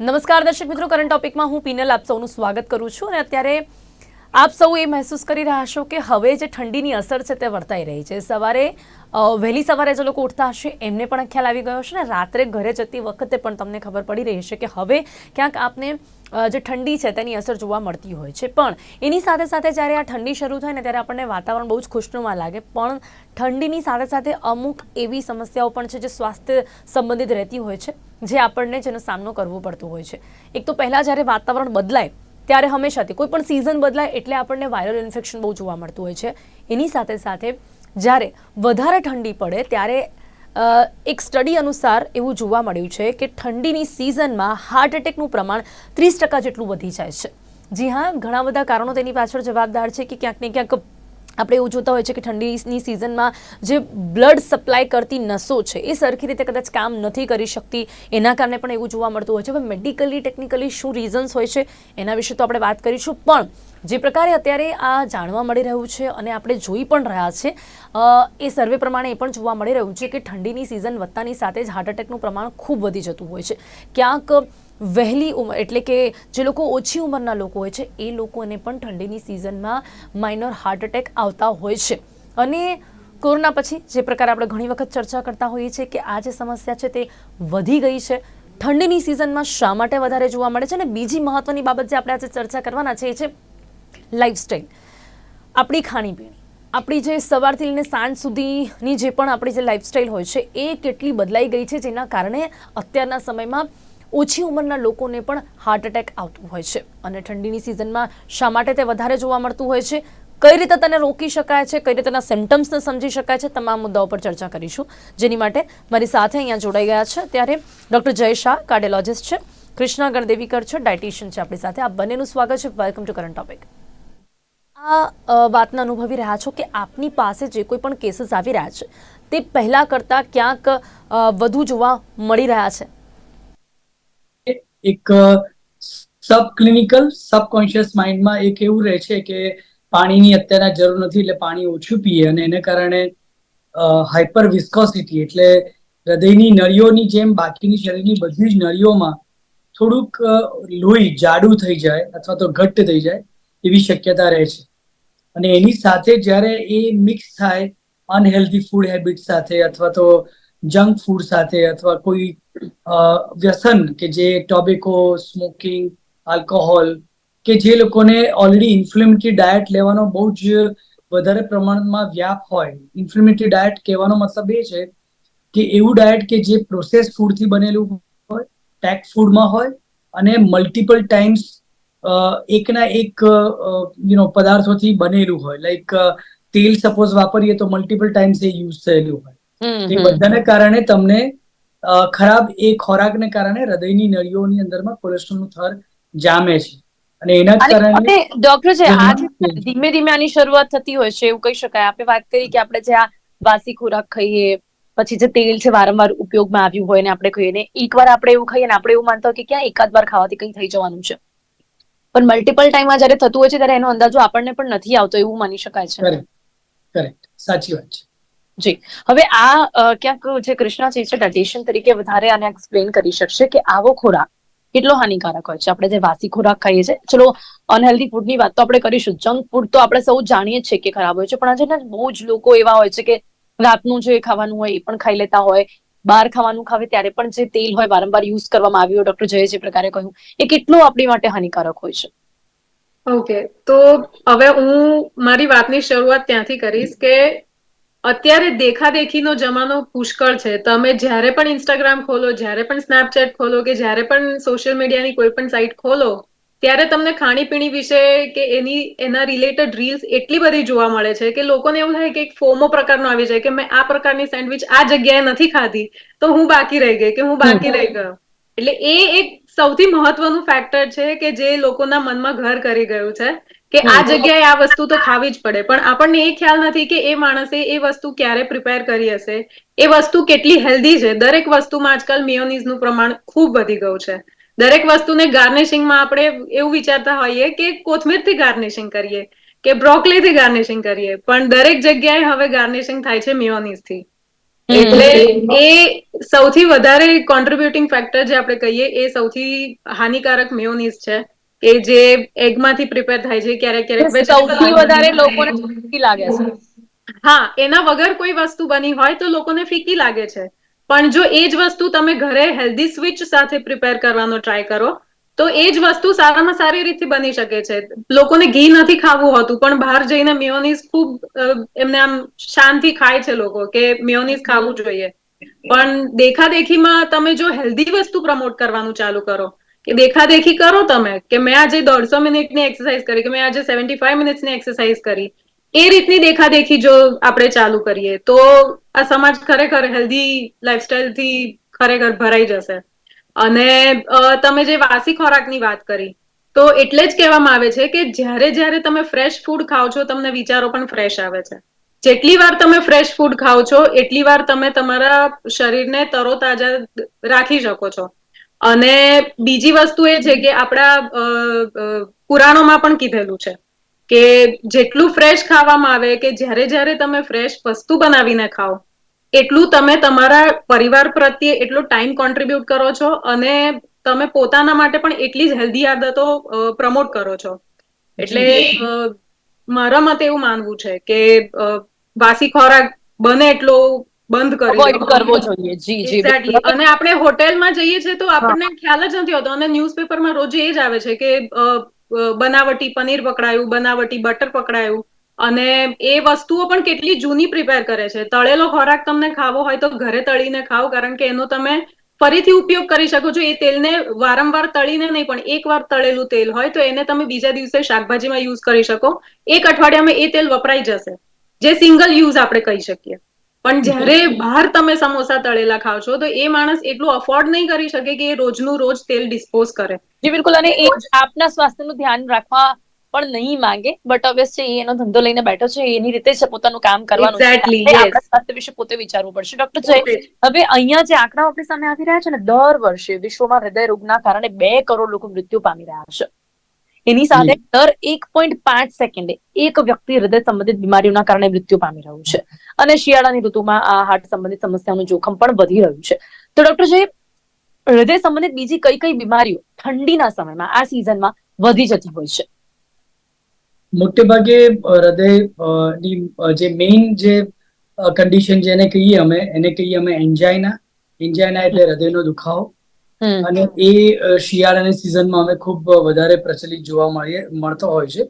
નમસ્કાર દર્શક મિત્રો કરંટ ટોપિકમાં હું પીનલ આપ સૌનું સ્વાગત કરું છું અને અત્યારે આપ સૌ એ મહેસૂસ કરી રહ્યા છો કે હવે જે ઠંડીની અસર છે તે વર્તાઈ રહી છે. સવારે વહેલી સવારે જે લોકો ઉઠતા હશે, એમને પણ ખ્યાલ આવી ગયો હશે ને રાત્રે ઘરે જતી વખતે પણ તમને ખબર પડી રહી છે કે હવે ક્યાંક આપને જે ઠંડી છે તેની અસર જોવા મળતી હોય છે. પણ એની સાથે સાથે જ્યારે આ ઠંડી શરૂ થાય ને ત્યારે આપણને વાતાવરણ બહુ જ ખુશનુમા લાગે. પણ ઠંડીની સાથે સાથે અમુક એવી સમસ્યાઓ પણ છે જે સ્વાસ્થ્ય સંબંધિત રહેતી હોય છે, જે આપણને જેનો સામનો કરવો પડતો હોય છે. એક તો પહેલાં જ્યારે વાતાવરણ બદલાય ત્યારે હંમેશાથી કોઈ પણ સિઝન બદલાય એટલે આપણને વાયરલ ઇન્ફેક્શન બહુ જોવા મળતું હોય છે. એની સાથે સાથે જ્યારે વધારે ઠંડી પડે ત્યારે એક સ્ટડી અનુસાર એવું જોવા મળ્યું છે કે ઠંડીની સિઝનમાં હાર્ટ એટેકનું પ્રમાણ ત્રીસ ટકા જેટલું વધી જાય છે. જી હા, ઘણા બધા કારણો તેની પાછળ જવાબદાર છે કે ક્યાંક ને ક્યાંક આપણે એવું જોતા હોય છે કે ઠંડીની સિઝનમાં જે બ્લડ સપ્લાય કરતી નસો છે, એ સરખી રીતે કદાચ કામ નથી કરી શકતી. એના કારણે પણ એવું જોવા મળતું હોય છે. હવે મેડિકલી, ટેકનિકલી શું રીઝન્સ હોય છે, એના વિશે તો આપણે વાત કરીશું. પણ જે પ્રકારે અત્યારે આ જાણવા મળી રહ્યું છે અને આપણે જોઈ પણ રહ્યા છે એ સર્વે પ્રમાણે એ પણ જોવા મળી રહ્યું છે કે ઠંડીની સિઝન વધતાની સાથે જ હાર્ટ એટેકનું પ્રમાણ ખૂબ વધી જતું હોય છે. ક્યાંક વહેલી ઉંમર એટલે કે જે લોકો ઓછી ઉંમરના લોકો હોય છે, એ લોકોને પણ ઠંડીની સિઝનમાં માઇનર હાર્ટ એટેક આવતા હોય છે. અને કોરોના પછી જે પ્રકારે આપણે ઘણી વખત ચર્ચા કરતા હોઈએ છીએ કે આ જે સમસ્યા છે તે વધી ગઈ છે. ઠંડીની સિઝનમાં શા માટે વધારે જોવા મળે છે? અને બીજી મહત્વની બાબત જે આપણે આજે ચર્ચા કરવાના છે એ છે લાઇફસ્ટાઈલ આપણી ખાણીપીણી. આપણી જે સવારથી લઈને સાંજ સુધીની જે પણ આપણી જે લાઇફસ્ટાઈલ હોય છે, એ કેટલી બદલાઈ ગઈ છે જેના કારણે અત્યારના સમયમાં ઓછી ઉંમરના લોકોને પણ હાર્ટ એટેક આવતું હોય છે. અને ઠંડીની સિઝનમાં શા માટે તે વધારે જોવા મળતું હોય છે? કઈ રીતે તેને રોકી શકાય છે? કઈ રીતે તેના સિમ્ટમ્સને સમજી શકાય છે? તમામ મુદ્દાઓ પર ચર્ચા કરીશું. જેની માટે મારી સાથે અહીંયા જોડાઈ ગયા છે. ત્યારે ડૉક્ટર જય શાહ કાર્ડિયોલોજિસ્ટ છે. કૃષ્ણા ગણદેવીકર છે ડાયટિશિયન છે આપણી સાથે. આ બંનેનું સ્વાગત છે. વેલકમ ટુ કરંટ ટોપિક આ વાતને અનુભવી રહ્યા છો કે આપની પાસે જે કોઈ પણ કેસીસ આવી રહ્યા છે, તે પહેલાં કરતાં ક્યાંક વધુ જોવા મળી રહ્યા છે? એક સબ ક્લિનિકલ સબકોન્શિયસ માઇન્ડમાં એક એવું રહે છે કે પાણીની અત્યારના જરૂર નથી એટલે પાણી ઓછું પીએ અને એને કારણે હાઇપર વિસ્કોસિટી એટલે હૃદયની નળીઓની જેમ બાકીની શરીરની બધી જ નળીઓમાં થોડુંક લોહી જાડું થઈ જાય અથવા તો ઘટ્ટ થઈ જાય એવી શક્યતા રહે છે. અને એની સાથે જ્યારે એ મિક્સ થાય અનહેલ્ધી ફૂડ હેબિટ સાથે અથવા તો જંક ફૂડ સાથે અથવા કોઈ વ્યસન કે જે ટોબેકો સ્મોકિંગ આલ્કોહોલ કે જે લોકોને ઓલરેડી ઇન્ફ્લેમેટરી ડાયટ લેવાનો બહુ જ વધારે પ્રમાણમાં વ્યાપ હોય. ઇન્ફ્લેમેટરી ડાયટ કહેવાનો મતલબ એ છે કે એવું ડાયટ કે જે પ્રોસેસ ફૂડથી બનેલું હોય પેક ફૂડમાં હોય અને મલ્ટિપલ ટાઈમ્સ એકના એક યુ નો પદાર્થોથી બનેલું હોય. લાઈક તેલ સપોઝ વાપરીએ તો મલ્ટિપલ ટાઈમ્સ એ યુઝ થયેલું હોય. એ બધાને કારણે તમને ખરાબ એ ખોરાકને કારણે હૃદયની નળીઓની અંદરમાં કોલેસ્ટ્રોલનું થર જામે છે. અને એના કારણે ડોક્ટર છે આ ધીમે ધીમે આની શરૂઆત થતી હોય છે એવું કહી શકાય. આપણે વાત કરી કે આપણે જે આ વાસી ખોરાક ખાઈએ પછી જે તેલ છે વારંવાર ઉપયોગમાં આવ્યું હોય ને આપણે ખાઈએ ને એકવાર આપણે એવું ખાઈએ ને આપણે એવું માનતા હોય કે ક્યાં એકાદ વાર ખાવાથી કંઈ થઈ જવાનું છે. પણ મલ્ટિપલ ટાઈમમાં જ્યારે થતું હોય છે ત્યારે એનો અંદાજો આપણને પણ નથી આવતો એવું માની શકાય છે. કરેક્ટ કરેક્ટ સાચી વાત છે. જી. હવે આ ક્યાંક જે કૃષ્ણા છે ડાયટેશન તરીકે વધારે આને એક્સપ્લેન કરી શકશે કે આવો ખોરાક કેટલો હાનિકારક હોય છે. આપણે જે વાસી ખોરાક ખાઈએ છીએ, ચલો અનહેલ્ધી ફૂડની વાત તો આપણે કરીશું. જંક ફૂડ તો આપણે સૌ જાણીએ છીએ કે ખરાબ હોય છે. પણ આજે ને બહુ જ લોકો એવા હોય છે કે રાતનું જે ખાવાનું હોય એ પણ ખાઈ લેતા હોય, બહાર ખાવાનું ખાવે ત્યારે પણ જે તેલ હોય વારંવાર યુઝ કરવામાં આવ્યું ડોક્ટર જયે જે પ્રકારે કહ્યું, એ કેટલું આપણી માટે હાનિકારક હોય છે. ઓકે તો હવે હું મારી વાતની શરૂઆત ત્યાંથી કરીશ કે અત્યારે દેખાદેખીનો જમાનો પુષ્કળ છે. તમે જ્યારે પણ ઇન્સ્ટાગ્રામ ખોલો જ્યારે પણ સ્નેપચેટ ખોલો કે જ્યારે પણ સોશિયલ મીડિયાની કોઈ પણ સાઇટ ખોલો ત્યારે તમને ખાણીપીણી વિશે કે એની એના રિલેટેડ રીલ્સ એટલી બધી જોવા મળે છે કે લોકોને એવું થાય કે એક ફોમો પ્રકારનો આવી જાય કે મેં આ પ્રકારની સેન્ડવિચ આ જગ્યાએ નથી ખાધી તો હું બાકી રહી ગઈ કે હું બાકી રહી ગયો. એટલે એ એક સૌથી મહત્વનું ફેક્ટર છે કે જે લોકોના મનમાં ઘર કરી ગયું છે કે આ જગ્યાએ આ વસ્તુ તો ખાવી જ પડે. પણ આપણને એ ખ્યાલ નથી કે એ માણસે એ વસ્તુ ક્યારે પ્રિપેર કરી હશે. એ વસ્તુ કેટલી હેલ્ધી છે. દરેક વસ્તુમાં આજકાલ મેયોનીઝનું પ્રમાણ ખૂબ વધી ગયું છે. દરેક વસ્તુને ગાર્નિશિંગમાં આપણે એવું વિચારતા હોઈએ કે કોથમીરથી ગાર્નિશિંગ કરીએ કે બ્રોકલીથી ગાર્નિશિંગ કરીએ. પણ દરેક જગ્યાએ હવે ગાર્નિશિંગ થાય છે મિયોનીઝથી એટલે એ સૌથી વધારે કોન્ટ્રીબ્યુટિંગ ફેક્ટર જે આપણે કહીએ એ સૌથી હાનિકારક મેયોનીઝ છે. કે જે એગમાંથી પ્રિપેર થાય છે ક્યારેક ક્યારેક સૌથી વધારે લોકોને ફીકી લાગે છે. હા એના વગર કોઈ વસ્તુ બની હોય તો લોકોને ફીકી લાગે છે. પણ જો એ જ વસ્તુ તમે ઘરે હેલ્ધી સ્વિચ સાથે પ્રિપેર કરવાનો ટ્રાય કરો તો એ જ વસ્તુ સારામાં સારી રીતે બની શકે છે. લોકોને ઘી નથી ખાવું હોતું, પણ બહાર જઈને મેયોનીઝ ખૂબ એમને આમ શાંતિ ખાય છે લોકો કે મેયોનીઝ ખાવું જોઈએ. પણ દેખાદેખીમાં તમે જો હેલ્ધી વસ્તુ પ્રમોટ કરવાનું ચાલુ કરો, કે દેખાદેખી કરો તમે, કે મેં આજે દોઢસો મિનિટની એક્સરસાઇઝ કરી, કે મેં આજે સેવન્ટી ફાઈવ મિનિટ્સની એક્સરસાઇઝ કરી, એ રીતની દેખાદેખી જો આપણે ચાલુ કરીએ, તો આ સમાજ ખરેખર હેલ્ધી લાઈફસ્ટાઈલથી ખરેખર ભરાઈ જશે. અને તમે જે વાસી ખોરાકની વાત કરી, તો એટલે જ કહેવામાં આવે છે કે જ્યારે જ્યારે તમે ફ્રેશ ફૂડ ખાઓ છો, તમને વિચારો પણ ફ્રેશ આવે છે. જેટલી વાર તમે ફ્રેશ ફૂડ ખાઓ છો, એટલી વાર તમે તમારા શરીરને તરોતાજા રાખી શકો છો. અને બીજી વસ્તુ એ છે કે આપણા પુરાણોમાં પણ કીધેલું છે કે જેટલું ફ્રેશ ખાવામાં આવે કે જ્યારે જ્યારે તમે ફ્રેશ વસ્તુ બનાવીને ખાઓ એટલું તમે તમારા પરિવાર પ્રત્યે એટલો ટાઈમ કોન્ટ્રીબ્યુટ કરો છો અને તમે પોતાના માટે પણ એટલી જ હેલ્ધી આદતો પ્રમોટ કરો છો. એટલે મારા મતે એવું માનવું છે કે વાસી ખોરાક બને એટલો બંધ કરી કરવો જોઈએ. જી જી અને આપણે હોટેલમાં જઈએ છીએ તો આપણને ખ્યાલ જ નથી હોતો અને ન્યૂઝપેપરમાં રોજ એ જ આવે છે કે બનાવટી પનીર પકડાયું બનાવટી બટર પકડાયું અને એ વસ્તુઓ પણ કેટલી જૂની પ્રિપેર કરે છે. તળેલો ખોરાક તમને ખાવો હોય તો ઘરે તળીને ખાઓ કારણ કે એનો તમે ફરીથી ઉપયોગ કરી શકો છો. એ તેલને વારંવાર તળીને નહીં પણ એક વાર તળેલું તેલ હોય તો એને તમે બીજા દિવસે શાકભાજીમાં યુઝ કરી શકો. એક અઠવાડિયામાં એ તેલ વપરાઈ જશે. જે સિંગલ યુઝ આપણે કહી શકીએ. પણ જ્યારે બહાર તમે સમોસા તળેલા ખાવ છો તો એ માણસ એટલું અફોર્ડ નહીં કરી શકે કે એ રોજનું રોજ તેલ ડિસ્પોઝ કરે. જી બિલકુલ. અને એ આપના સ્વાસ્થ્યનું ધ્યાન રાખવા પણ નહીં માંગે બટ ઓબ્વિયસ છે એનો ધંધો લઈને બેઠો છે એની રીતે જ પોતાનું કામ કરવાનું છે. આપણા સ્વાસ્થ્ય વિશે પોતે વિચારવું પડશે. ડોક્ટર જય હવે અહીંયા જે આંકડાઓ આપણી સામે આવી રહ્યા છે ને દર વર્ષે વિશ્વમાં હૃદય રોગના કારણે બે કરોડ લોકો મૃત્યુ પામી રહ્યા છે. એની સાથે દર એક પોઈન્ટ પાંચ સેકન્ડે એક વ્યક્તિ હૃદય સંબંધિત બીમારીઓના કારણે મૃત્યુ પામી રહ્યું છે. અને શિયાળાની ઋતુમાં આ હાર્ટ સંબંધિત સમસ્યાનું જોખમ પણ વધી રહ્યું છે. તો ડોક્ટર જે હૃદય સંબંધિત બીજી કઈ કઈ બીમારીઓ ઠંડીના સમયમાં આ સિઝનમાં વધી જતી હોય છે. મોટે ભાગે હૃદયની જે મેઇન જે કન્ડિશન જેને કહીએ અમે એને કહીએ અમે એન્જાઇના એન્જાઇના એટલે હૃદયનો દુખાવો. અને એ શિયાળાની સિઝનમાં અમે ખૂબ વધારે પ્રચલિત જોવા મળીએ મળતો હોય છે.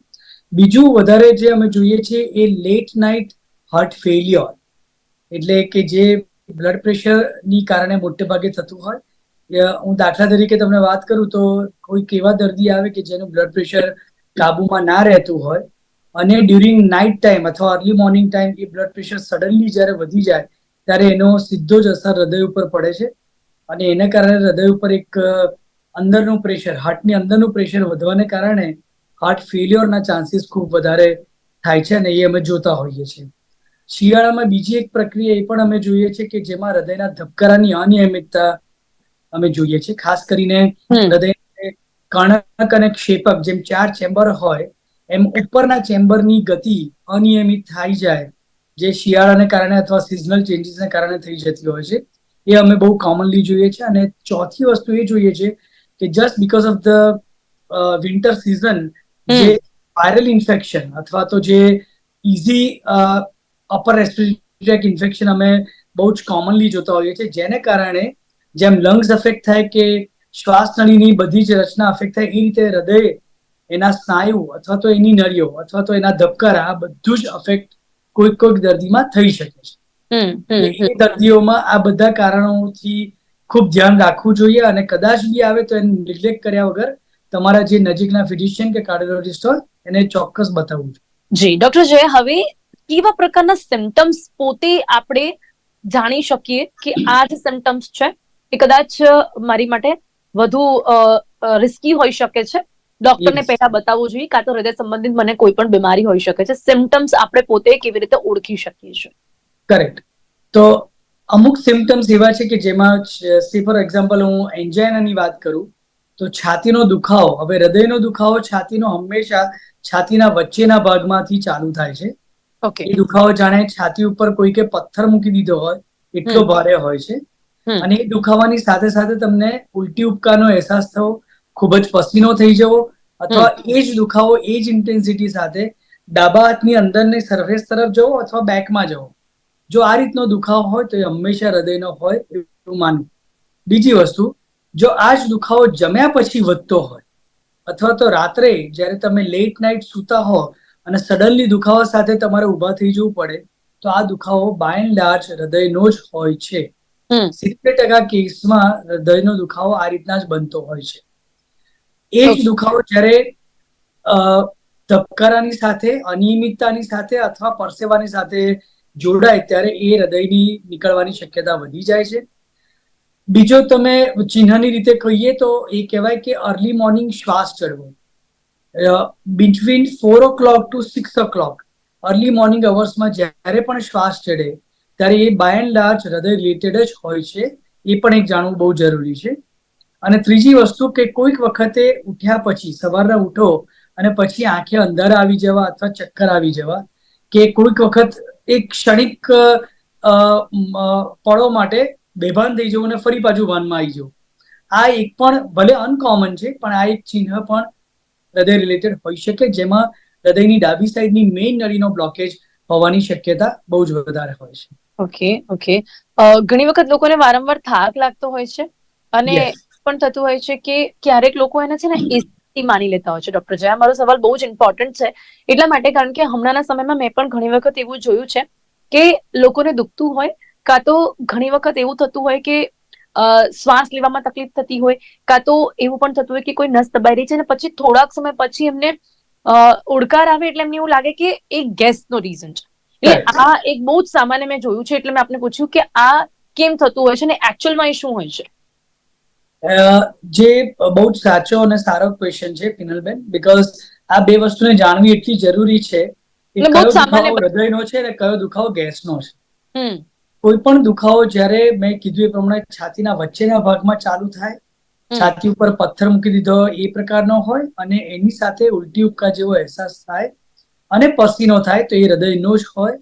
બીજું વધારે જે અમે જોઈએ છીએ એ લેટ નાઇટ હાર્ટ ફેલિયર એટલે કે જે બ્લડ પ્રેશરની કારણે મોટે ભાગે થતું હોય. હું દાખલા તરીકે તમને વાત કરું તો કોઈક એવા દર્દી આવે કે જેનું બ્લડ પ્રેશર કાબુમાં ના રહેતું હોય અને ડ્યુરિંગ નાઇટ ટાઈમ અથવા અર્લી મોર્નિંગ ટાઈમ એ બ્લડ પ્રેશર સડનલી જ્યારે વધી જાય ત્યારે એનો સીધો જ અસર હૃદય ઉપર પડે છે. અને એને કારણે હૃદય ઉપર એક અંદરનું પ્રેશર હાર્ટની અંદરનું પ્રેશર વધવાને કારણે હાર્ટ ફેલ્યોરના ચાન્સીસ ખૂબ વધારે થાય છે અને એ અમે જોતા હોઈએ છીએ. શિયાળામાં બીજી એક પ્રક્રિયા એ પણ અમે જોઈએ છીએ કે જેમાં હૃદયના ધબકારાની અનિયમિતતા અમે જોઈએ છીએ ખાસ કરીને હૃદય કણક અને ક્ષેપક જેમ ચાર ચેમ્બર હોય એમ ઉપરના ચેમ્બરની ગતિ અનિયમિત થઈ જાય જે શિયાળાને કારણે અથવા સિઝનલ ચેન્જીસને કારણે થઈ જતી હોય છે. એ અમે બહુ કોમનલી જોઈએ છીએ અને ચોથી વસ્તુ એ જોઈએ છે કે just because of the winter season જે વાયરલ ઇન્ફેક્શન અથવા તો જે ઇઝી અપર રેસ્પિરેટરી ઇન્ફેક્શન અમે બહુ જ કોમનલી જોતા હોઈએ છીએ. જેને કારણે જેમ લંગ્સ અફેક્ટ થાય કે શ્વાસ નળીની બધી જ રચના અફેક્ટ થાય એ રીતે હૃદય એના સ્નાયુ અથવા તો એની નળીઓ અથવા તો એના ધબકારા આ બધું જ અફેક્ટ કોઈક કોઈક દર્દીમાં થઈ શકે છે. એ દર્દીઓમાં આ બધા કારણોથી ખૂબ ધ્યાન રાખવું જોઈએ અને કદાચ બી આવે તો એને નિગ્લેક્ટ કર્યા વગર તમારા જે નજીકના ફિઝિશિયન કે કાર્ડિયોલોજિસ્ટ હોય એને ચોક્કસ બતાવવું જોઈએ. જી ડોક્ટર જય હવે કેવા પ્રકારના સિમ્ટમ્સ પોતે આપણે જાણી શકીએ કે આ જે સિમ્ટમ્સ છે? એ કદાચ મારી માટે વધુ રિસ્કી હોઈ શકે છે. ડોક્ટરને પહેલા બતાવવું જોઈએ કાં તો હૃદય સંબંધિત મને કોઈ પણ બીમારી હોઈ શકે છે. સિમ્ટમ્સ આપણે પોતે કેવી રીતે ઓળખી શકીએ છીએ? કરેક્ટ તો અમુક સિમ્ટમ્સ એવા છે કે જેમાં સી ફોર એક્ઝામ્પલ હું એન્જાઇનાની વાત કરું તો છાતીનો દુખાવો હવે હૃદયનો દુખાવો છાતીનો હંમેશા છાતીના વચ્ચેના ભાગમાંથી ચાલુ થાય છે. ઓકે એ દુખાવો જાણે છાતી ઉપર કોઈકે પથ્થર મૂકી દીધો હોય એટલો ભારે હોય છે. અને એ દુખાવાની સાથે સાથે તમને ઉલટી ઉપકારનો અહેસાસ થવો ખૂબ જ પસીનો થઈ જવો અથવા એ જ દુખાવો એ જ ઇન્ટેન્સિટી સાથે ડાબા હાથની અંદરની સરફેસ તરફ જવો અથવા બેકમાં જવો. જો આ રીતનો દુખાવો હોય તો એ હંમેશા હૃદયનો હોય એવું માનવું. બીજી વસ્તુ જો આ જ દુખાવો જમ્યા પછી વધતો હોય અથવા તો રાત્રે જ્યારે તમે લેટ નાઇટ સૂતા હો અને સડનલી દુખાવા સાથે તમારે ઊભા થઈ જવું પડે તો આ દુખાવો બાય એન્ડ લાર્જ હૃદયનો જ હોય છે. સિત્તેર ટકા કેસમાં હૃદયનો દુખાવો આ રીતના જ બનતો હોય છે. એ જ દુખાવો જ્યારે ધબકારાની સાથે અનિયમિતતાની સાથે અથવા પરસેવાની સાથે જોડાય ત્યારે એ હૃદયની નીકળવાની શક્યતા વધી જાય છે. બીજો તમે ચિહ્નની રીતે કહીએ તો એ કહેવાય કે અર્લી મોર્નિંગ શ્વાસ ચડવો between four o'clock to six o'clock early morning અવર્સમાં જ્યારે પણ શ્વાસ ચડે ત્યારે એ બાય એન્ડ લાર્જ હૃદય રિલેટેડ જ હોય છે. એ પણ એક જાણવું બહુ જરૂરી છે. અને ત્રીજી વસ્તુ કે કોઈક વખતે ઉઠ્યા પછી સવારના ઉઠો અને પછી આંખે અંધારા આવી જવા અથવા ચક્કર આવી જવા કે કોઈક વખત એક ક્ષણિક પળો માટે બેભાન થઈ જવું અને ફરી પાછું ભાનમાં આવી જવું. આ એક પણ ભલે અનકોમન છે, પણ આ એક ચિહ્ન પણ હૃદય રિલેટેડ હોઈ શકે, જેમાં હૃદયની ડાબી સાઈડની મેઇન નળીનો બ્લોકેજ હોવાની શક્યતા બહુ જ વધારે હોય છે. Okay okay. ઘણી વખત લોકોને વારંવાર થાક લાગતો હોય છે અને પણ થતું હોય છે કે ક્યારેક લોકો એને છે ને એસી માની લેતા હોય છે. ડોક્ટર જયા મારો સવાલ બહુ જ ઇમ્પોર્ટન્ટ છે. એટલા માટે કારણ કે હમણાંના સમયમાં મેં પણ ઘણી વખત એવું જોયું છે કે લોકોને દુખતું હોય કાં તો ઘણી વખત એવું થતું હોય કે શ્વાસ લેવામાં તકલીફ થતી હોય કાં તો એવું પણ થતું હોય કે કોઈ નસ દબાઈ રહી છે અને પછી થોડાક સમય પછી એમને ઓડકાર આવે એટલે એમને એવું લાગે કે એ ગેસનો રીઝન છે. એટલે આ એક બહુ જ સામાન્ય મેં જોયું છે એટલે મેં આપને પૂછ્યું કે આ કેમ થતું હોય છે અને એકચ્યુઅલમાં એ શું હોય છે? જે બહુ જ સાચો અને સારો ક્વેશ્ચન છે પિનલબેન બીકોઝ આ બે વસ્તુને જાણવી એટલી જરૂરી છે કે કયો સામાન્ય દુખાવો હૃદયનો છે અને કયો દુખાવો ગેસનો છે. હમ. કોઈ પણ દુખાવો જ્યારે મેં કીધું એ પ્રમાણે છાતીના વચ્ચેના ભાગમાં ચાલુ થાય. છાતી ઉપર પથ્થર મૂકી દીધો એ પ્રકારનો હોય અને એની સાથે ઉલટી ઉપકા જેવો અહેસાસ થાય અને પસીનો થાય તો એ હૃદયનો જ હોય.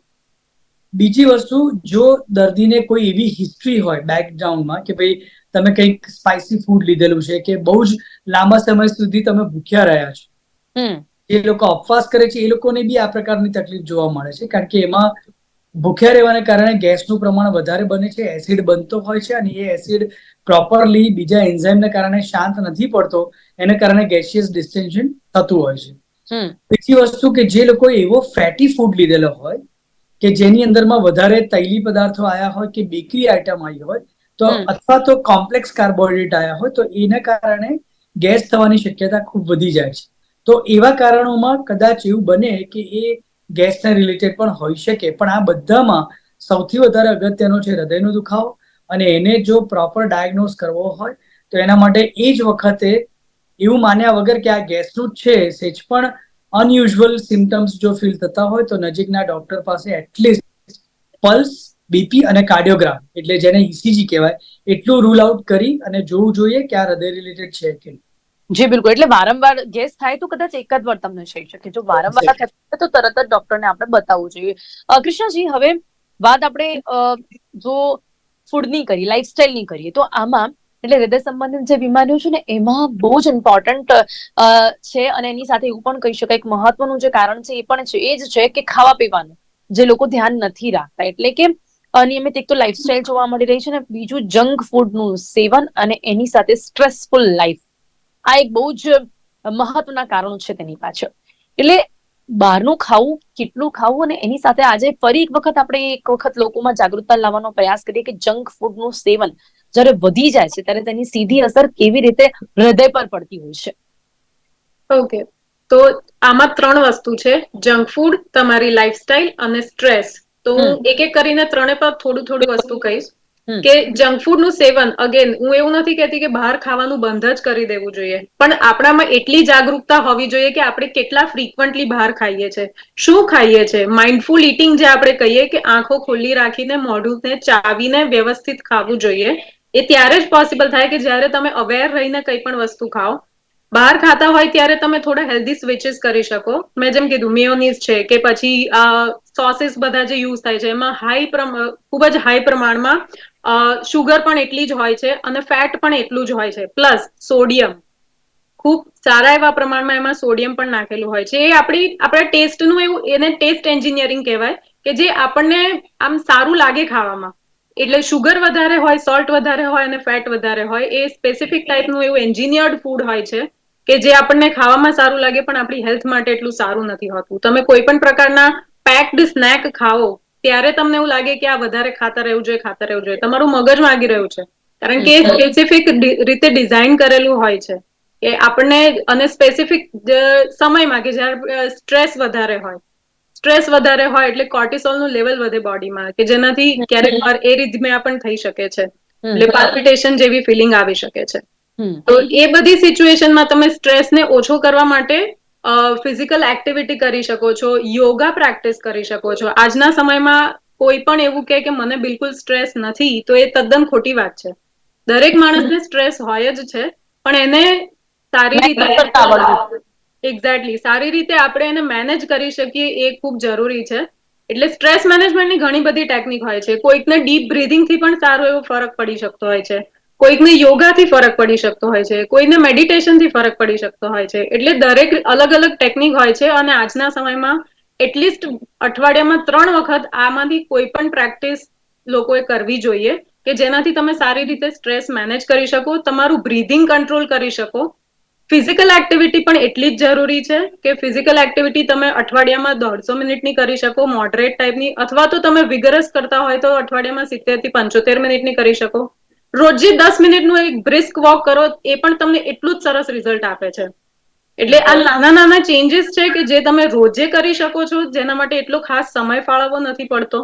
બીજી વસ્તુ જો દર્દીને કોઈ એવી હિસ્ટ્રી હોય બેકગ્રાઉન્ડમાં કે ભાઈ તમે કંઈક સ્પાઇસી ફૂડ લીધેલું છે કે બહુ જ લાંબા સમય સુધી તમે ભૂખ્યા રહ્યા છો. એ જે લોકો અપવાસ કરે છે એ લોકોને બી આ પ્રકારની તકલીફ જોવા મળે છે કારણ કે એમાં ભૂખ્યા રહેવાને કારણે ગેસનું પ્રમાણ વધારે બને છે એસિડ બનતો હોય છે અને એ એસિડ પ્રોપરલી બીજા એન્ઝાઇમને કારણે શાંત નથી પડતો એને કારણે ગેસિયસ ડિસ્ટેન્શન થતું હોય છે. બીજી વસ્તુ કે જે લોકો એવો ફેટી ફૂડ લીધેલો હોય કે જેની અંદરમાં વધારે તૈલી પદાર્થો આયા હોય કે બેકરી આઇટમ આવી હોય તો અથવા તો કોમ્પ્લેક્સ કાર્બોહાઈડ્રેટ આવ્યા હોય તો એના કારણે ગેસ થવાની શક્યતા ખૂબ વધી જાય છે. તો એવા કારણોમાં કદાચ એવું બને કે એ ગેસના રિલેટેડ પણ હોઈ શકે, પણ આ બધામાં સૌથી વધારે અગત્યનો છે હૃદયનો દુખાવો અને એને જો પ્રોપર ડાયગ્નોઝ કરવો હોય, તો એના માટે એ જ વખતે એવું માન્યા વગર કે આ ગેસનું જ છે સેજ પણ અનયુઝ્યુઅલ સિમ્ટમ્સ જો ફીલ થતા હોય, તો નજીકના ડોક્ટર પાસે એટલીસ્ટ પલ્સ બીપી અને કાર્ડિયોગ્રામ એટલે જેને ઇસીજી કહેવાય, એટલું રૂલ આઉટ કરી અને જોવું જોઈએ કે આ હૃદય રિલેટેડ છે કે નહીં. જી બિલકુલ. એટલે વારંવાર ગેસ થાય તો કદાચ એક જ વાર તમને થઈ શકે. જો વારંવાર થાય તો તરત જ ડોક્ટરને આપણે બતાવવું જોઈએ. કૃષ્ણજી હવે વાત આપણે જો ફૂડની કરીએ લાઇફસ્ટાઇલની કરીએ તો આમાં એટલે હૃદય સંબંધિત જે બીમારીઓ છે ને એમાં બહુ જ ઇમ્પોર્ટન્ટ છે અને એની સાથે એવું પણ કહી શકાય કે મહત્વનું જે કારણ છે એ પણ છે. એ જ છે કે ખાવા પીવાનું જે લોકો ધ્યાન નથી રાખતા. એટલે કે અનિયમિત એક તો લાઇફસ્ટાઇલ જોવા મળી રહી છે ને બીજું જંક ફૂડનું સેવન અને એની સાથે સ્ટ્રેસફુલ લાઈફ આ એક બહુ જ મહત્વના કારણો છે તેની પાછળ. એટલે બહારનું ખાવું કેટલું ખાવું અને એની સાથે આજે ફરી એક વખત આપણે એક વખત લોકોમાં જાગૃતતા લાવવાનો પ્રયાસ કરીએ કે જંક ફૂડનું સેવન જ્યારે વધી જાય છે ત્યારે તેની સીધી અસર કેવી રીતે હૃદય પર પડતી હોય છે. ઓકે. તો આમાં ત્રણ વસ્તુ છે. જંક ફૂડ તમારી લાઈફસ્ટાઈલ અને સ્ટ્રેસ. તો હું એક એક કરીને ત્રણે પર થોડું થોડું વસ્તુ કહીશ. કે જંક ફૂડનું સેવન. અગેન હું એવું નથી કહેતી કે બહાર ખાવાનું બંધ જ કરી દેવું જોઈએ. પણ આપણામાં એટલી જાગૃતતા હોવી જોઈએ કે આપણે કેટલા ફ્રીક્વન્ટલી બહાર ખાઈએ છે. શું ખાઈએ છે? માઇન્ડફુલ ઇટિંગ જે આપણે કહીએ કે આંખો ખુલ્લી રાખીને, મોઢુંને ચાવીને વ્યવસ્થિત ખાવું જોઈએ, એ ત્યારે જ પોસિબલ થાય કે જ્યારે તમે અવેર રહીને કંઈ પણ વસ્તુ ખાઓ. બહાર ખાતા હોય ત્યારે તમે થોડા હેલ્ધી સ્વિચીસ કરી શકો. મેં જેમ કીધું મેયોનીઝ છે કે પછી સોસીસ બધા જે યુઝ થાય છે, એમાં હાઈ ખૂબ જ હાઈ પ્રમાણમાં શુગર પણ એટલી જ હોય છે અને ફેટ પણ એટલું જ હોય છે. Plus sodium. ખૂબ સારા એવા પ્રમાણમાં એમાં સોડિયમ પણ નાખેલું હોય છે. એ આપણી, આપણા ટેસ્ટનું એવું, એને ટેસ્ટ એન્જિનિયરિંગ કહેવાય કે જે આપણને આમ સારું લાગે ખાવામાં. એટલે શુગર વધારે હોય, સોલ્ટ વધારે હોય અને ફેટ વધારે હોય, એ સ્પેસિફિક ટાઈપનું એવું એન્જિનિયર્ડ ફૂડ હોય છે કે જે આપણને ખાવામાં સારું લાગે પણ આપણી હેલ્થ માટે એટલું સારું નથી હોતું. તમે કોઈ પણ પ્રકારના પેક્ડ સ્નેક ખાઓ ત્યારે તમને એવું લાગે કે આ વધારે ખાતા રહેવું જોઈએ ખાતા રહેવું જોઈએ. તમારું મગજ માગી રહ્યું છે. કારણ કે સ્પેસિફિક રીતે ડિઝાઇન કરેલું હોય છે. કે આપણને અને સ્પેસિફિક સમયમાં કે જ્યારે સ્ટ્રેસ વધારે હોય. સ્ટ્રેસ વધારે હોય એટલે કોર્ટિસોલનું લેવલ વધે બોડીમાં કે જેનાથી ક્યારેક વાર એ રીધમ્યા પણ થઈ શકે છે. એટલે પાલ્પિટેશન જેવી ફિલિંગ આવી શકે છે. તો એ બધી સિચ્યુએશનમાં તમે સ્ટ્રેસને ઓછો કરવા માટે ફિઝિકલ એક્ટિવિટી કરી શકો છો યોગા પ્રેક્ટિસ કરી શકો છો. આજના સમયમાં કોઈ પણ એવું કહે કે મને બિલકુલ સ્ટ્રેસ નથી તો એ તદ્દન ખોટી વાત છે. દરેક માણસને સ્ટ્રેસ હોય જ છે પણ એને સારી રીતે એક્ઝેક્ટલી સારી રીતે આપણે એને મેનેજ કરી શકીએ એ ખૂબ જરૂરી છે. એટલે સ્ટ્રેસ મેનેજમેન્ટની ઘણી બધી ટેકનિક હોય છે. કોઈકને ડીપ બ્રિધિંગથી પણ સારો એવો ફરક પડી શકતો હોય છે. કોઈકને યોગાથી ફરક પડી શકતો હોય છે, કોઈને મેડિટેશનથી ફરક પડી શકતો હોય છે, એટલે દરેક અલગ અલગ ટેકનિક હોય છે અને આજના સમયમાં એટલીસ્ટ અઠવાડિયામાં ત્રણ વખત આમાંથી કોઈ પણ પ્રેક્ટિસ લોકોએ કરવી જોઈએ કે જેનાથી તમે સારી રીતે સ્ટ્રેસ મેનેજ કરી શકો, તમારું બ્રીધિંગ કંટ્રોલ કરી શકો. ફિઝિકલ એક્ટિવિટી પણ એટલી જ જરૂરી છે કે ફિઝિકલ એક્ટિવિટી તમે અઠવાડિયામાં દોઢસો મિનિટની કરી શકો મોડરેટ ટાઈપની અથવા તો તમે વિગરસ કરતા હોય તો અઠવાડિયામાં સિત્તેરથી પંચોતેર મિનિટની કરી શકો. રોજે દસ મિનિટનું એક બ્રિસ્ક વોક કરો, એ પણ તમને એટલું જ સરસ રિઝલ્ટ આપે છે. એટલે આ નાના નાના ચેન્જીસ છે કે જે તમે રોજે કરી શકો છો, જેના માટે એટલો ખાસ સમય ફાળવવો નથી પડતો.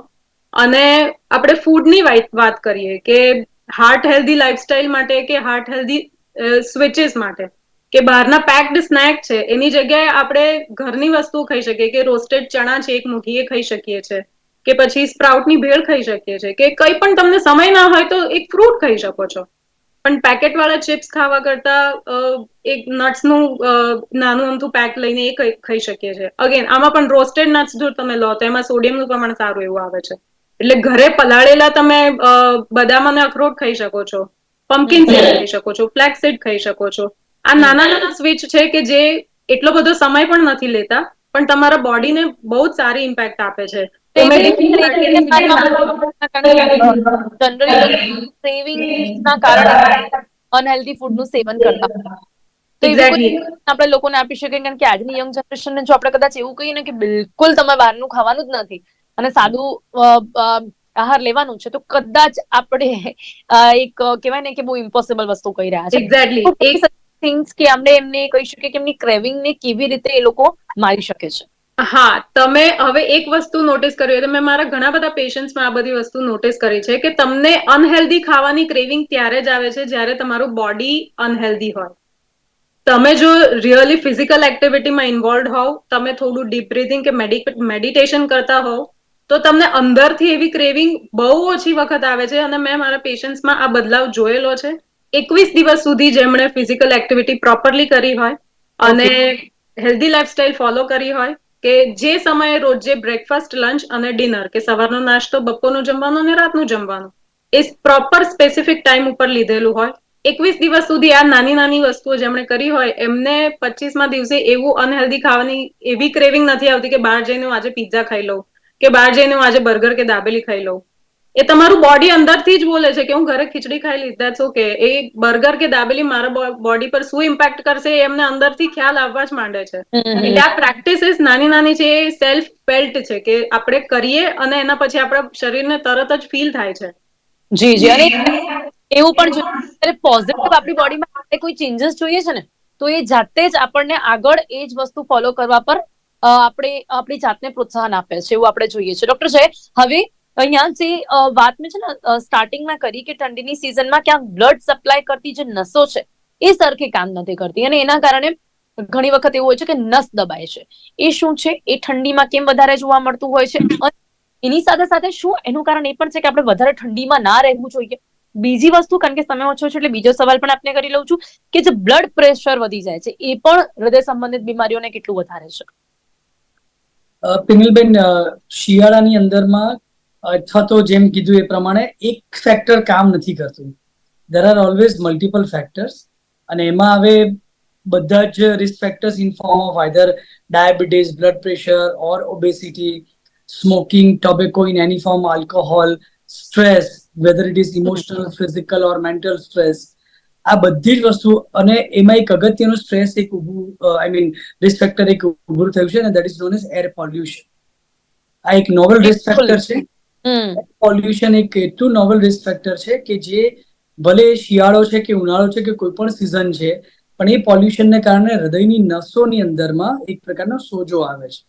અને આપણે ફૂડની વાત કરીએ કે હાર્ટ હેલ્ધી લાઈફસ્ટાઈલ માટે કે હાર્ટ હેલ્ધી સ્વિચીસ માટે. કે બહારના પેક્ડ સ્નેક છે, એની જગ્યાએ આપણે ઘરની વસ્તુ ખાઈ શકીએ કે રોસ્ટેડ ચણા છે, એક મુઠ્ઠી ખાઈ શકીએ છે. કે પછી સ્પ્રાઉટની ભેળ ખાઈ શકીએ છીએ કે કંઈ પણ તમને સમય ના હોય તો એક ફ્રૂટ ખાઈ શકો છો. પણ પેકેટ વાળા ચિપ્સ ખાવા કરતા એક નટ્સનું નાનું અમથું પેક લઈને એ ખાઈ શકીએ છીએ. અગેન આમાં પણ રોસ્ટેડ નટ્સ જો તમે લો, તો એમાં સોડિયમનું પ્રમાણ સારું એવું આવે છે. એટલે ઘરે પલાળેલા તમે બદામ અને અખરોટ ખાઈ શકો છો. પમ્પકિન સીડ ખાઈ શકો છો. ફ્લેક્સ સીડ ખાઈ શકો છો. આ નાના નાના સ્વિચ છે કે જે એટલો બધો સમય પણ નથી લેતા, પણ તમારા બોડીને બહુ જ સારી ઇમ્પેક્ટ આપે છે. ક્રેવિંગ્સના કારણે અનહેલ્ધી ફૂડનું સેવન કરતા. આપણે લોકોને આપી શકીએ કારણ કે આજની યંગ જનરેશનને જો આપણે કદાચ એવું કહીએ ને કે બિલકુલ તમે બહારનું ખાવાનું જ નથી અને સાદું આહાર લેવાનું છે તો કદાચ આપણે એક કહેવાય ને કે બહુ ઇમ્પોસિબલ વસ્તુ કહી રહ્યા છે. એક્ઝેક્ટલી થિંગ્સ કે આપણે એમને કહી શકીએ કે એમની ક્રેવિંગ ને કેવી રીતે એ લોકો મારી શકે છે. હા તમે હવે એક વસ્તુ નોટિસ કરી એટલે મેં મારા ઘણા બધા પેશન્ટ્સમાં આ બધી વસ્તુ નોટિસ કરી છે કે તમને અનહેલ્ધી ખાવાની ક્રેવિંગ ત્યારે જ આવે છે જ્યારે તમારું બોડી અનહેલ્ધી હોય. તમે જો રિયલી ફિઝિકલ એક્ટિવિટીમાં ઇન્વોલ્વ હોવ તમે થોડું ડીપ બ્રિથિંગ કે મેડિટેશન કરતા હોવ તો તમને અંદરથી એવી ક્રેવિંગ બહુ ઓછી વખત આવે છે અને મેં મારા પેશન્ટ્સમાં આ બદલાવ જોયેલો છે. એકવીસ દિવસ સુધી જેમણે ફિઝિકલ એક્ટિવિટી પ્રોપરલી કરી હોય અને હેલ્ધી લાઈફસ્ટાઈલ ફોલો કરી હોય કે જે સમયે રોજે બ્રેકફાસ્ટ લંચ અને ડિનર કે સવારનો નાસ્તો, બપોરનું જમવાનું અને રાતનું જમવાનું, એ પ્રોપર સ્પેસિફિક ટાઈમ ઉપર લીધેલું હોય. એકવીસ દિવસ સુધી આ નાની નાની વસ્તુઓ જેમણે કરી હોય, એમને પચીસમાં દિવસે એવું અનહેલ્ધી ખાવાની એવી ક્રેવિંગ નથી આવતી કે બહાર જઈને આજે પિઝા ખાઈ લઉં, કે બહાર જઈને આજે બર્ગર કે દાબેલી ખાઈ લઉં. એ તમારું બોડી અંદરથી જ બોલે છે કે હું ઘરે ખીચડી ખાઈ લીધી દેટ્સ ઓકે એ બર્ગર કે દાબેલી મારા બોડી પર શું ઇમ્પેક્ટ કરશે એ એમને અંદરથી ખ્યાલ આવવા જ માંડે છે. એટલે આ પ્રેક્ટિસીસ નાની નાની છે એ સેલ્ફ ફેલ્ટ છે કે આપણે કરીએ અને એના પછી આપણા શરીરને તરત જ ફીલ થાય છે. જી જી. અને એવું પણ જોઈએ પોઝિટિવ આપણી બોડીમાં આપણે કોઈ ચેન્જીસ જોઈએ છે ને તો એ જાતે જ આપણને આગળ એ જ વસ્તુ ફોલો કરવા પર આપણે આપણી જાતને પ્રોત્સાહન આપે છે એવું આપણે જોઈએ છે. ડોક્ટર સાહેબ હવે અહીંયા જે વાત મેં છે ને સ્ટાર્ટિંગમાં કરી કે ઠંડીની સિઝનમાં ક્યાંક બ્લડ સપ્લાય કરતી જે નસો છે, એ સરખી કામ નથી કરતી. અને એના કારણે ઘણી વખત એવું હોય છે કે નસ દબાય છે. એ શું છે? એ ઠંડીમાં કેમ વધારે જોવા મળતું હોય છે? એની સાથે સાથે શું? એનું કારણ એ પણ છે કે આપણે વધારે ઠંડીમાં ના રહેવું જોઈએ. બીજી વસ્તુ, કારણ કે સમય ઓછો છે એટલે બીજો સવાલ પણ આપને કરી લઉં છું કે જે બ્લડ પ્રેશર વધી જાય છે, એ પણ હૃદય સંબંધિત બીમારીઓને કેટલું વધારે છે? પિંગલબેન શિયાળાની અંદરમાં અથવા તો જેમ કીધું એ પ્રમાણે એક ફેક્ટર કામ નથી કરતું. There are always multiple factors અને એમાં હવે બધા જ risk factors in form of either diabetes blood pressure or obesity smoking tobacco in any form alcohol stress whether it is emotional physical or mental stress આ બધી જ વસ્તુ અને એમાં એક અગત્યનું સ્ટ્રેસ એક ઉભું આઈ મીન રિસ્ક ફેક્ટર એક ઊભું થયું છે અને that is known as air pollution આ એક નોવેલ રિસ્ક ફેક્ટર છે. પોલ્યુશન એક એટલું નોવલ રિસ્ક ફેક્ટર છે કે જે ભલે શિયાળો છે કે ઉનાળો છે કે કોઈ પણ સિઝન છે પણ એ પોલ્યુશનને કારણે હૃદયની નસોની અંદરમાં એક પ્રકારનો સોજો આવે છે.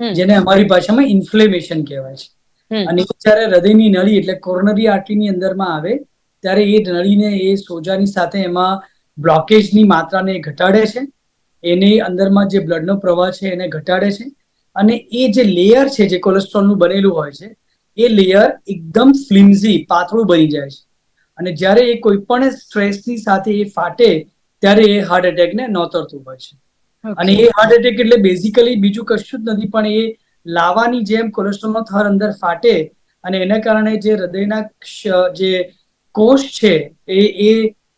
જેને અમારી ભાષામાં ઇન્ફ્લેમેશન કહેવાય છે. અને જ્યારે હૃદયની નળી એટલે કોરોનરી આર્ટરીની અંદરમાં આવે ત્યારે એ નળીને એ સોજાની સાથે એમાં બ્લોકેજની માત્રાને ઘટાડે છે. એની અંદરમાં જે બ્લડનો પ્રવાહ છે એને ઘટાડે છે. અને એ જે લેયર છે જે કોલેસ્ટ્રોલનું બનેલું હોય છે એ લેયર એકદમ ફ્લિમઝી પાતળું બની જાય છે. અને જ્યારે એ કોઈ પણ સ્ટ્રેસની સાથે એ ફાટે ત્યારે એ હાર્ટ એટેકને નોતરતું હોય છે. અને એ હાર્ટ એટેક એટલે બેઝિકલી બીજું કશું જ નથી પણ એ લાવાની જેમ કોલેસ્ટ્રોલનો થર અંદર ફાટે અને એના કારણે જે હૃદયના જે કોષ છે એ એ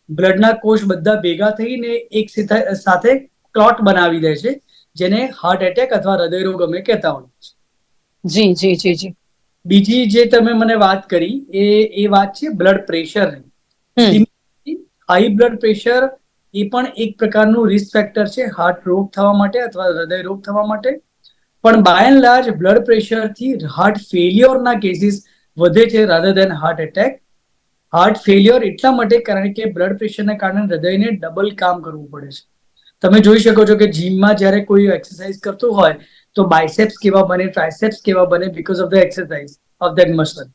બ્લડના કોષ બધા ભેગા થઈને એક સાથે ક્લોટ બનાવી દે છે જેને હાર્ટ એટેક અથવા હૃદયરોગ અમે કહેતા હોઈએ છીએ. જી જી જી જી. બીજી જે તમે મને વાત કરી એ એ વાત છે બ્લડ પ્રેશરની હાઈ બ્લડ પ્રેશર એ પણ એક પ્રકારનું રિસ્ક ફેક્ટર છે હાર્ટ રોગ થવા માટે અથવા હૃદય રોગ થવા માટે. પણ બાય એન્ડ લાર્જ બ્લડ પ્રેશરથી હાર્ટ ફેલિયોરના કેસીસ વધે છે rather than heart attack heart failure એટલા માટે કારણ કે બ્લડ પ્રેશરને કારણે હૃદયને ડબલ કામ કરવું પડે છે. તમે જોઈ શકો છો કે જીમમાં જ્યારે કોઈ એક્સરસાઇઝ કરતું હોય તો બાયસેપ્સ કેવા બને ટ્રાયસેપ્સ કેવા બને because of the exercise of that muscle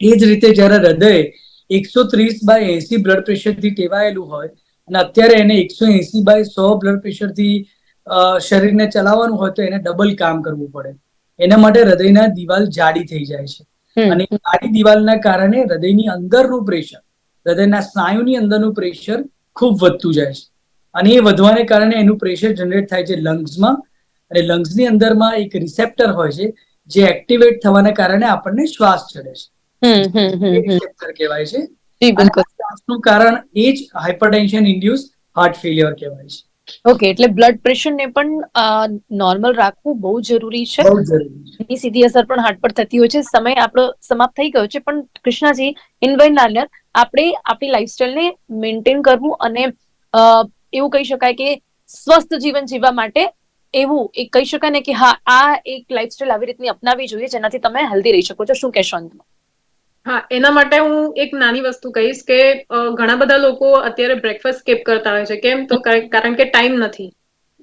એ જ રીતે જ્યારે હૃદય એકસો ત્રીસ બાય એસી બ્લડ પ્રેશરથી ટેવાયેલું હોય અને અત્યારે એને એકસો એસી બાય સો બ્લડ પ્રેશરથી શરીરને ચલાવવાનું હોય તો એને ડબલ કામ કરવું પડે. એના માટે હૃદયના દિવાલ જાડી થઈ જાય છે. અને જાડી દિવાલના કારણે હૃદયની અંદરનું પ્રેશર હૃદયના સ્નાયુની અંદરનું પ્રેશર ખૂબ વધતું જાય છે. અને એ વધવાને કારણે એનું પ્રેશર જનરેટ થાય છે લંગ્સમાં અને લંગ્સની અંદરમાં એક રિસેપ્ટર હોય છે જે એક્ટિવેટ થવાના કારણે આપણને શ્વાસ ચડે છે. રિસેપ્ટર કહેવાય છે. શ્વાસનું કારણ એ જ હાઇપરટેન્શન ઇન્ડ્યુસ હાર્ટ ફેલિયર કહેવાય છે. ઓકે એટલે બ્લડ પ્રેશર ને પણ નોર્મલ રાખવું બહુ જરૂરી છે. એની સીધી અસર પણ હાર્ટ પર થતી હોય છે. સમય આપણો સમાપ્ત થઈ ગયો છે. પણ કૃષ્ણાજી ઇનવાઇન નાલ્યર આપણે આપણી લાઈફસ્ટાઈલને મેન્ટેન કરવું અને એવું કહી શકાય કે સ્વસ્થ જીવન જીવવા માટે એવું એક કહી શકાય ને કે હા, આ એક લાઈફસ્ટાઈલ આવી રીતની અપનાવવી જોઈએ જેનાથી તમે હેલ્ધી રહી શકો છો. શું કહેશો અંતમાં? હા, એના માટે હું એક નાની વસ્તુ કહીશ કે ઘણા બધા લોકો અત્યારે બ્રેકફાસ્ટ સ્કીપ કરતા હોય છે. કેમ? તો કાર- કારણ કે ટાઈમ નથી.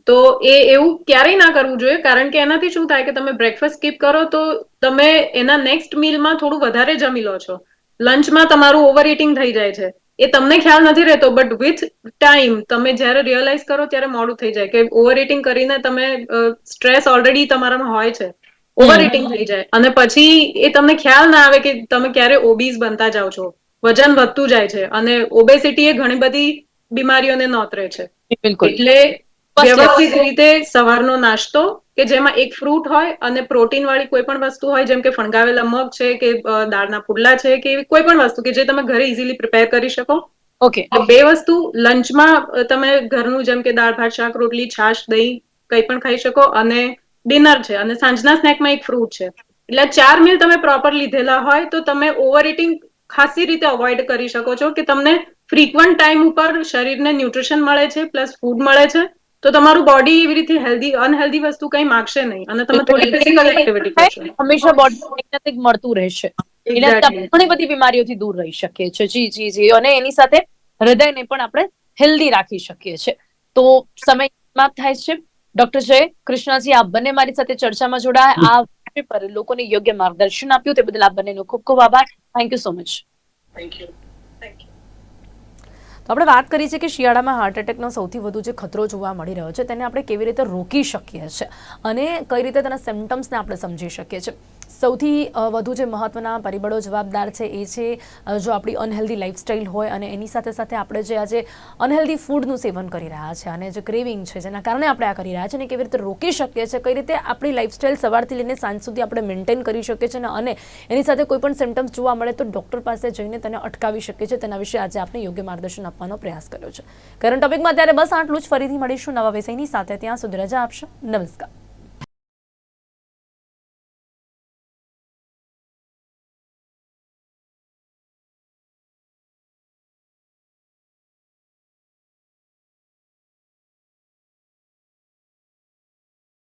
તો એ એવું ક્યારેય ના કરવું જોઈએ. કારણ કે એનાથી શું થાય કે તમે બ્રેકફાસ્ટ સ્કીપ કરો તો તમે એના નેક્સ્ટ મીલમાં થોડું વધારે જમી લો છો. લંચમાં તમારું ઓવર ઇટિંગ થઈ જાય છે. એ તમને ખ્યાલ નથી રહેતો બટ વિથ ટાઈમ તમે જ્યારે રિયલાઇઝ કરો ત્યારે મોડું થઈ જાય કે ઓવર ઇટિંગ કરીને તમે સ્ટ્રેસ ઓલરેડી તમારામાં હોય છે. ઓવર ઇટિંગ થઈ જાય. અને પછી એ તમને ખ્યાલ ના આવે કે તમે ક્યારે ઓબીઝ બનતા જાઓ છો. વજન વધતું જાય છે. અને ઓબેસિટી એ ઘણી બધી બીમારીઓને નોતરે છે. બિલકુલ. એટલે વ્યવસ્થિત રીતે સવારનો નાસ્તો કે જેમાં એક ફ્રૂટ હોય અને પ્રોટીન વાળી કોઈ પણ વસ્તુ હોય જેમ કે ફણગાવેલા મગ છે કે દાળના પુડલા છે કે એવી કોઈ પણ વસ્તુ કે જે તમે ઘરે ઇઝીલી પ્રિપેર કરી શકો. ઓકે બે વસ્તુ લંચમાં તમે ઘરનું જેમ કે દાળ ભાત શાક રોટલી છાશ દહીં કંઈ પણ ખાઈ શકો અને ડિનર છે અને સાંજના સ્નેકમાં એક ફ્રૂટ છે. એટલે ચાર મીલ તમે પ્રોપર લીધેલા હોય તો તમે ઓવર ઇટિંગ ખાસી રીતે અવોઇડ કરી શકો છો કે તમને ફ્રીક્વન્ટ ટાઈમ ઉપર શરીરને ન્યુટ્રિશન મળે છે પ્લસ ફૂડ મળે છે તો તમારું બોડી એવી રીતે હેલ્ધી અનહેલ્ધી વસ્તુ કંઈ માગશે નહીં. અને તમે થોડી ફિઝિકલ એક્ટિવિટી કરશો. હંમેશા બોડી કંઈક ને કંઈક મળતું રહેશે. એટલે ઘણી બધી બીમારીઓથી દૂર રહી શકીએ છીએ. જી જી જી. અને એની સાથે હૃદયને પણ આપણે હેલ્ધી રાખી શકીએ છીએ. તો સમય સમાપ્ત થાય છે. ડોક્ટર જય કૃષ્ણાજી આપ બંને મારી સાથે ચર્ચામાં જોડાયા. આ વિષય પર લોકોને યોગ્ય માર્ગદર્શન આપ્યું. તે બદલ આપ બંનેનો ખૂબ ખૂબ આભાર. Thank you so much thank you તો આપણે વાત કરી છે કે શિયાળામાં હાર્ટ એટેકનો સૌથી વધુ જે ખતરો જોવા મળી રહ્યો છે તેને આપણે કેવી રીતે રોકી શકીએ છીએ અને કઈ રીતે તેના સિમ્ટમ્સને આપણે સમજી શકીએ છીએ? સૌથી વધુ જે મહત્વના પરિબળો જવાબદાર છે એ છે જો આપણી અનહેલ્ધી લાઇફસ્ટાઇલ હોય અને એની સાથે સાથે આપણે જે આજે અનહેલ્ધી ફૂડનું સેવન કરી રહ્યા છે અને જે ક્રેવિંગ છે જેના કારણે આપણે આ કરી રહ્યા છે ને કેવી રીતે રોકી શકીએ છીએ, કઈ રીતે આપણી લાઇફસ્ટાઇલ સવારથી લઈને સાંજ સુધી આપણે મેન્ટેન કરી શકીએ છીએ અને એની સાથે કોઈ પણ સિમ્ટમ્સ જોવા મળે તો ડૉક્ટર પાસે જઈને તેને અટકાવી શકીએ છીએ. તેના વિશે આજે આપણે યોગ્ય માર્ગદર્શન આપવાનો પ્રયાસ કર્યો છે. કરંટ ટોપિકમાં અત્યારે બસ આટલું જ. ફરીથી મળીશું નવા વિષયની સાથે. ત્યાં સુધી રજા આપશો. નમસ્કાર.